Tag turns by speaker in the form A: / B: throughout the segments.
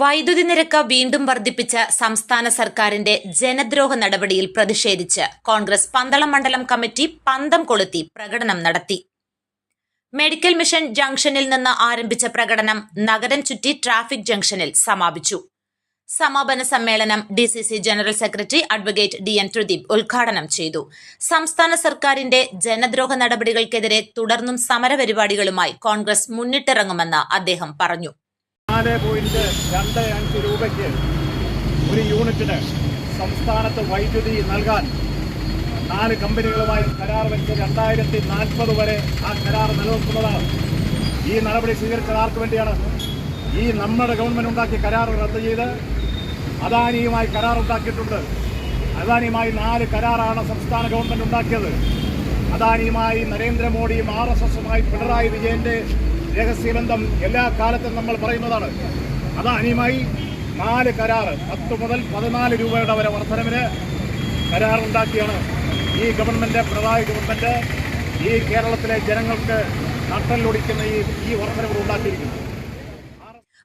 A: വൈദ്യുതി നിരക്ക് വീണ്ടും വർദ്ധിപ്പിച്ച സംസ്ഥാന സർക്കാരിന്റെ ജനദ്രോഹ നടപടിയിൽ പ്രതിഷേധിച്ച് കോൺഗ്രസ് പന്തളം മണ്ഡലം കമ്മിറ്റി പന്തം കൊളുത്തി പ്രകടനം നടത്തി. മെഡിക്കൽ മിഷൻ ജംഗ്ഷനിൽ നിന്ന് ആരംഭിച്ച പ്രകടനം നഗരം ചുറ്റി ട്രാഫിക് ജംഗ്ഷനിൽ സമാപിച്ചു. സമാപന സമ്മേളനം D C C general secretary advocate D N Thrideep ഉദ്ഘാടനം ചെയ്തു. സംസ്ഥാന സർക്കാരിന്റെ ജനദ്രോഹ നടപടികൾക്കെതിരെ തുടർന്നും സമരപരിപാടികളുമായി കോൺഗ്രസ് മുന്നിട്ടിറങ്ങുമെന്ന് അദ്ദേഹം പറഞ്ഞു.
B: നാല് പോയിന്റ് രണ്ട് അഞ്ച് രൂപയ്ക്ക് ഒരു യൂണിറ്റിന് സംസ്ഥാനത്ത് വൈദ്യുതി നൽകാൻ നാല് കമ്പനികളുമായി കരാർ വെച്ച് രണ്ടായിരത്തി നാൽപ്പത് വരെ ആ കരാർ നിലനിൽക്കുന്നതാണ്. ഈ നടപടി സ്വീകരിച്ചത് ആർക്ക് വേണ്ടിയാണ്? ഈ നമ്മുടെ ഗവൺമെന്റ് ഉണ്ടാക്കിയ കരാർ റദ്ദ് ചെയ്ത് അദാനിയുമായി കരാർ ഉണ്ടാക്കിയിട്ടുണ്ട്. അദാനിയുമായി നാല് കരാറാണ് സംസ്ഥാന ഗവൺമെന്റ് ഉണ്ടാക്കിയത്. അദാനിയുമായി നരേന്ദ്രമോദിയും ആർ എസ് എസുമായി പിണറായി വിജയന്റെ രഹസ്യബന്ധം എല്ലാ കാലത്തും നമ്മൾ പറയുന്നതാണ്. അദാനിയുമായി നാല് കരാർ പത്ത് മുതൽ പതിനാല് രൂപയുടെ വരെ വർധനവിന് കരാറുണ്ടാക്കിയാണ് ഈ ഗവൺമെന്റ് പിണറായി ഗവൺമെന്റ് ഈ കേരളത്തിലെ ജനങ്ങൾക്ക് നട്ടലൊടിക്കുന്ന ഈ ഈ വർധനവ് ഉണ്ടാക്കിയിരിക്കുന്നത്.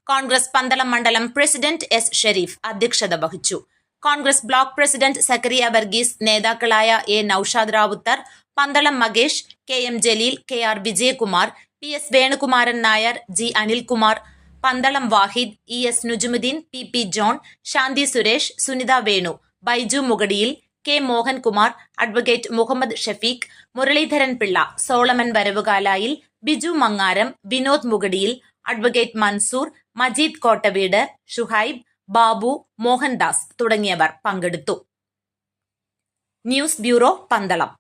A: കോൺഗ്രസ് പന്തളം മണ്ഡലം പ്രസിഡന്റ് എസ് ഷെരീഫ് അധ്യക്ഷത വഹിച്ചു. കോൺഗ്രസ് ബ്ലോക്ക് പ്രസിഡന്റ് സക്കറിയ വർഗീസ് നേതാക്കളായ A Naushad Rowther Pandalam Makesh K M Jaleel K R Vijayakumar P S Venukumaran Nair G Anilkumar Pandalam Wahid E S Nujumudeen P P John Shanthi Suresh Sunitha Venu Biju മുഗടിയിൽ K Mohankumar advocate Muhammad Shafeeq Muraleedharan Pillai Solomon വരവുകാലായിൽ ബിജു മങ്ങാരം വിനോദ് മുഗടിയിൽ advocate Mansoor Majeed Kottaveedu Shuhaib Babu Mohandas തുടങ്ങിയവർ പങ്കെടുത്തു. News bureau Pandalam.